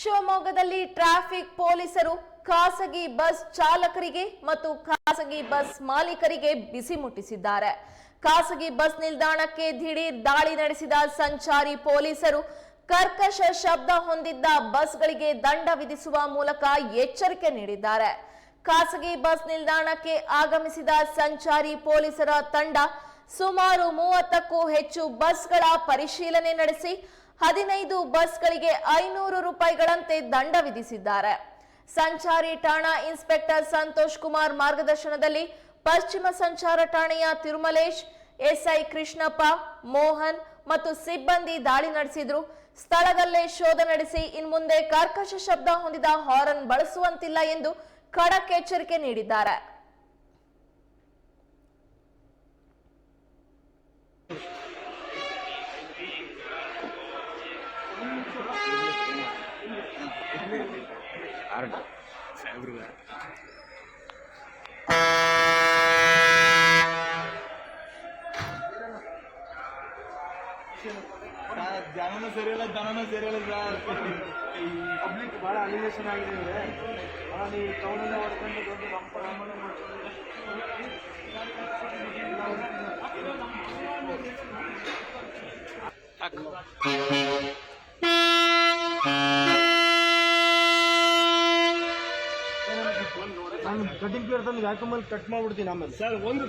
ಶಿವಮೊಗ್ಗದಲ್ಲಿ ಟ್ರಾಫಿಕ್ ಪೊಲೀಸರು ಖಾಸಗಿ ಬಸ್ ಚಾಲಕರಿಗೆ ಮತ್ತು ಖಾಸಗಿ ಬಸ್ ಮಾಲೀಕರಿಗೆ ಬಿಸಿ ಮುಟ್ಟಿಸಿದ್ದಾರೆ. ಖಾಸಗಿ ಬಸ್ ನಿಲ್ದಾಣಕ್ಕೆ ದಿಢೀರ್ ದಾಳಿ ನಡೆಸಿದ ಸಂಚಾರಿ ಪೊಲೀಸರು ಕರ್ಕಶ ಶಬ್ದ ಹೊಂದಿದ್ದ ಬಸ್ಗಳಿಗೆ ದಂಡ ವಿಧಿಸುವ ಮೂಲಕ ಎಚ್ಚರಿಕೆ ನೀಡಿದ್ದಾರೆ. ಖಾಸಗಿ ಬಸ್ ನಿಲ್ದಾಣಕ್ಕೆ ಆಗಮಿಸಿದ ಸಂಚಾರಿ ಪೊಲೀಸರ ತಂಡ ಸುಮಾರು ಮೂವತ್ತಕ್ಕೂ ಹೆಚ್ಚು ಬಸ್ಗಳ ಪರಿಶೀಲನೆ ನಡೆಸಿ ಹದಿನೈದು ಬಸ್ಗಳಿಗೆ ಐನೂರು ರೂಪಾಯಿಗಳಂತೆ ದಂಡ ವಿಧಿಸಿದ್ದಾರೆ. ಸಂಚಾರಿ ಠಾಣಾ ಇನ್ಸ್ಪೆಕ್ಟರ್ ಸಂತೋಷ್ ಕುಮಾರ್ ಮಾರ್ಗದರ್ಶನದಲ್ಲಿ ಪಶ್ಚಿಮ ಸಂಚಾರ ಠಾಣೆಯ ತಿರುಮಲೇಶ್, ಎಸ್ಐ ಕೃಷ್ಣಪ್ಪ, ಮೋಹನ್ ಮತ್ತು ಸಿಬ್ಬಂದಿ ದಾಳಿ ನಡೆಸಿದ್ರು. ಸ್ಥಳದಲ್ಲೇ ಶೋಧ ನಡೆಸಿ ಇನ್ಮುಂದೆ ಕರ್ಕಶ ಶಬ್ದ ಹೊಂದಿದ ಹಾರನ್ ಬಳಸುವಂತಿಲ್ಲ ಎಂದು ಖಡಕ್ ಎಚ್ಚರಿಕೆ ನೀಡಿದ್ದಾರೆ. ಜನನೂ ಸರಿಯಲ್ಲ ದನನೂ ಸರಿಯಲ್ಲ ಸರ್. ಪಬ್ಲಿಕ್ ಭಾಳ ಅಲಿಗೇಷನ್ ಆಗಿದೆ ಇವ್ರೆ. ಭಾಳ ನೀವು ಟೌನಲ್ಲೇ ಹೊಡ್ಕೊಂಡು ದೊಡ್ಡ ನಮ್ಮ ನಮ್ಮನ್ನು ಕಟಿಂಗ್ ತಂದು ವ್ಯಾಕ್ಯೂಮಲ್ಲಿ ಕಟ್ ಮಾಡ್ಬಿಡ್ತೀನಿ ಆಮೇಲೆ. ಸರ್ ಒಂದು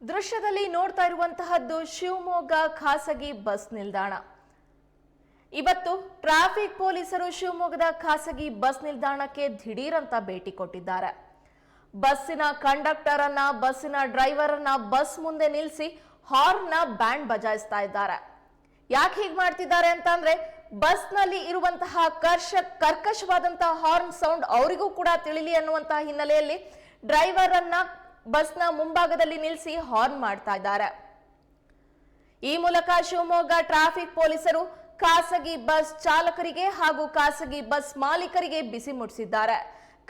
ದೃಶ್ಯದಲ್ಲಿ ನೋಡ್ತಾ ಇರುವಂತಹದ್ದು ಶಿವಮೊಗ್ಗ ಖಾಸಗಿ ಬಸ್ ನಿಲ್ದಾಣ. ಇವತ್ತು ಟ್ರಾಫಿಕ್ ಪೊಲೀಸರು ಶಿವಮೊಗ್ಗದ ಖಾಸಗಿ ಬಸ್ ನಿಲ್ದಾಣಕ್ಕೆ ದಿಢೀರಂತ ಭೇಟಿ ಕೊಟ್ಟಿದ್ದಾರೆ. ಬಸ್ಸಿನ ಕಂಡಕ್ಟರ್ ಅನ್ನ, ಬಸ್ಸಿನ ಡ್ರೈವರ್ ಅನ್ನ ಬಸ್ ಮುಂದೆ ನಿಲ್ಲಿಸಿ ಹಾರ್ನ್ನ ಬ್ಯಾಂಡ್ ಬಜಾಯಿಸ್ತಾ ಇದ್ದಾರೆ. ಯಾಕೆ ಹೀಗೆ ಮಾಡ್ತಿದ್ದಾರೆ ಅಂತಂದ್ರೆ ಬಸ್ನಲ್ಲಿ ಇರುವಂತಹ ಕರ್ಷ, ಕರ್ಕಶವಾದಂತಹ ಹಾರ್ನ್ ಸೌಂಡ್ ಅವರಿಗೂ ಕೂಡ ತಿಳಿಲಿ ಅನ್ನುವಂತಹ ಹಿನ್ನೆಲೆಯಲ್ಲಿ ಡ್ರೈವರ್ ಅನ್ನ ಬಸ್ನ ಮುಂಭಾಗದಲ್ಲಿ ನಿಲ್ಲಿಸಿ ಹಾರ್ನ್ ಮಾಡ್ತಾ ಇದ್ದಾರೆ. ಈ ಮೂಲಕ ಶಿವಮೊಗ್ಗ ಟ್ರಾಫಿಕ್ ಪೊಲೀಸರು ಖಾಸಗಿ ಬಸ್ ಚಾಲಕರಿಗೆ ಹಾಗೂ ಖಾಸಗಿ ಬಸ್ ಮಾಲೀಕರಿಗೆ ಬಿಸಿ ಮುಟ್ಟಿಸಿದ್ದಾರೆ.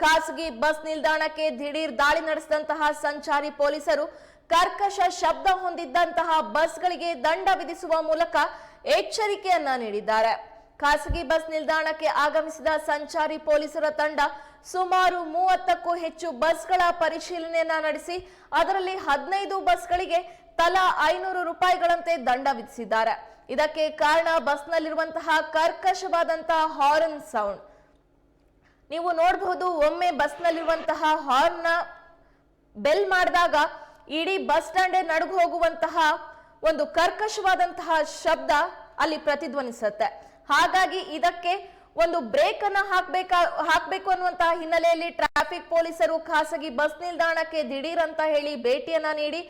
ಖಾಸಗಿ ಬಸ್ ನಿಲ್ದಾಣಕ್ಕೆ ದಿಢೀರ್ ದಾಳಿ ನಡೆಸಿದಂತಹ ಸಂಚಾರಿ ಪೊಲೀಸರು ಕರ್ಕಶ ಶಬ್ದ ಹೊಂದಿದ್ದಂತಹ ಬಸ್ಗಳಿಗೆ ದಂಡ ವಿಧಿಸುವ ಮೂಲಕ ಎಚ್ಚರಿಕೆಯನ್ನ ನೀಡಿದ್ದಾರೆ. ಖಾಸಗಿ ಬಸ್ ನಿಲ್ದಾಣಕ್ಕೆ ಆಗಮಿಸಿದ ಸಂಚಾರಿ ಪೊಲೀಸರ ತಂಡ ಸುಮಾರು ಮೂವತ್ತಕ್ಕೂ ಹೆಚ್ಚು ಬಸ್ಗಳ ಪರಿಶೀಲನೆಯನ್ನ ನಡೆಸಿ, ಅದರಲ್ಲಿ ಹದಿನೈದು ಬಸ್ಗಳಿಗೆ ತಲಾ ಐನೂರು ರೂಪಾಯಿಗಳಂತೆ ದಂಡ ವಿಧಿಸಿದ್ದಾರೆ. ಇದಕ್ಕೆ ಕಾರಣ ಬಸ್ನಲ್ಲಿರುವಂತಹ ಕರ್ಕಶವಾದಂತಹ ಹಾರ್ನ್ ಸೌಂಡ್. ನೀವು ನೋಡಬಹುದು, ಒಮ್ಮೆ ಬಸ್ನಲ್ಲಿರುವಂತಹ ಹಾರ್ನ್ ಬೆಲ್ ಮಾಡಿದಾಗ ಇಡೀ ಬಸ್ ಸ್ಟ್ಯಾಂಡೇ ನಡುಗು ಹೋಗುವಂತಹ ಒಂದು ಕರ್ಕಶವಾದಂತಹ ಶಬ್ದ ಅಲ್ಲಿ ಪ್ರತಿಧ್ವನಿಸುತ್ತೆ. ಹಾಗಾಗಿ ಇದಕ್ಕೆ ಒಂದು ಬ್ರೇಕ್ ಅನ್ನ ಹಾಕ್ಬೇಕ, ಹಾಕ್ಬೇಕು ಅನ್ನುವಂತಹ ಹಿನ್ನೆಲೆಯಲ್ಲಿ ಟ್ರಾಫಿಕ್ ಪೊಲೀಸರು ಖಾಸಗಿ ಬಸ್ ನಿಲ್ದಾಣಕ್ಕೆ ದಿಢೀರ್ ಅಂತ ಹೇಳಿ ಭೇಟಿಯನ್ನ ನೀಡಿ,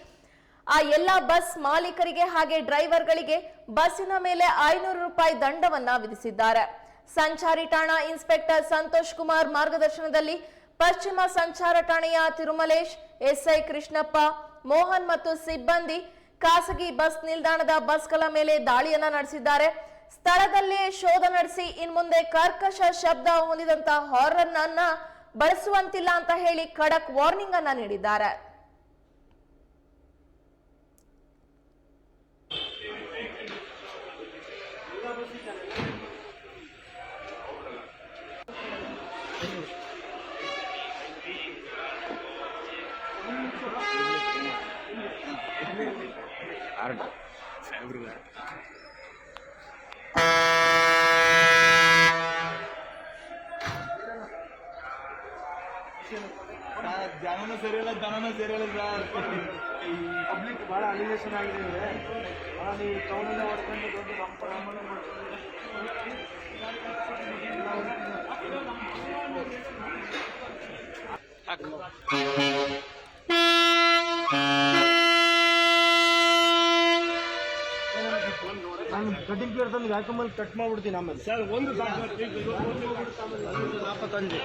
ಆ ಎಲ್ಲ ಬಸ್ ಮಾಲೀಕರಿಗೆ ಹಾಗೆ ಡ್ರೈವರ್ಗಳಿಗೆ ಬಸ್ಸಿನ ಮೇಲೆ ಐನೂರು ರೂಪಾಯಿ ದಂಡವನ್ನ ವಿಧಿಸಿದ್ದಾರೆ. ಸಂಚಾರಿ ಠಾಣಾ ಇನ್ಸ್ಪೆಕ್ಟರ್ ಸಂತೋಷ್ ಕುಮಾರ್ ಮಾರ್ಗದರ್ಶನದಲ್ಲಿ ಪಶ್ಚಿಮ ಸಂಚಾರ ಠಾಣೆಯ ತಿರುಮಲೇಶ್, ಎಸ್ಐ ಕೃಷ್ಣಪ್ಪ, ಮೋಹನ್ ಮತ್ತು ಸಿಬ್ಬಂದಿ ಖಾಸಗಿ ಬಸ್ ನಿಲ್ದಾಣದ ಬಸ್ಗಳ ಮೇಲೆ ದಾಳಿಯನ್ನ ನಡೆಸಿದ್ದಾರೆ ಸ್ಥಳದಲ್ಲೇ ಶೋಧ ನಡೆಸಿ ಇನ್ಮುಂದೆ ಕರ್ಕಶ ಶಬ್ದ ಹೊಂದಿದಂತ ಹಾರರ್ ಅನ್ನ ಬಳಸುವಂತಿಲ್ಲ ಅಂತ ಹೇಳಿ ಖಡಕ್ ವಾರ್ನಿಂಗ್ ಅನ್ನ ನೀಡಿದ್ದಾರೆ Thank you. ಜನನ ಸರಿಯಲ್ಲ ಜನನ ಸರಿಯಲ್ಲ ಸರ್ ಪಬ್ಲಿಕ್ ಭಾಳ ಅಲಿಗೇಷನ್ ಆಗಿದೆ ಇವ್ರೆ ಭಾಳ ನೀವು ಟೌನಿಂದ ಹೊಡ್ಕೊಂಡು ದೊಡ್ಡ ನಮ್ಮ ಪ್ರಮಾಣ ಮಾಡ್ಕೊಂಡು ಕಟಿಂಗ್ ತಂದು ಹಾಕೊಂಬಲ್ಲಿ ಕಟ್ ಮಾಡ್ಬಿಡ್ತೀನಿ ಆಮೇಲೆ. ಸರ್ ಒಂದು ನಾಲ್ಕತ್ತಂಜು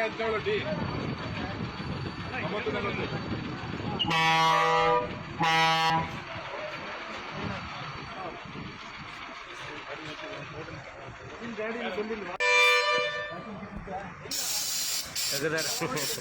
ಕೆ ಹದಿನೇಳು ಡಿ ಒಂಬತ್ತು ನಲವತ್ತು ಗಾಡಿ ಬಂದಿಲ್ವಾ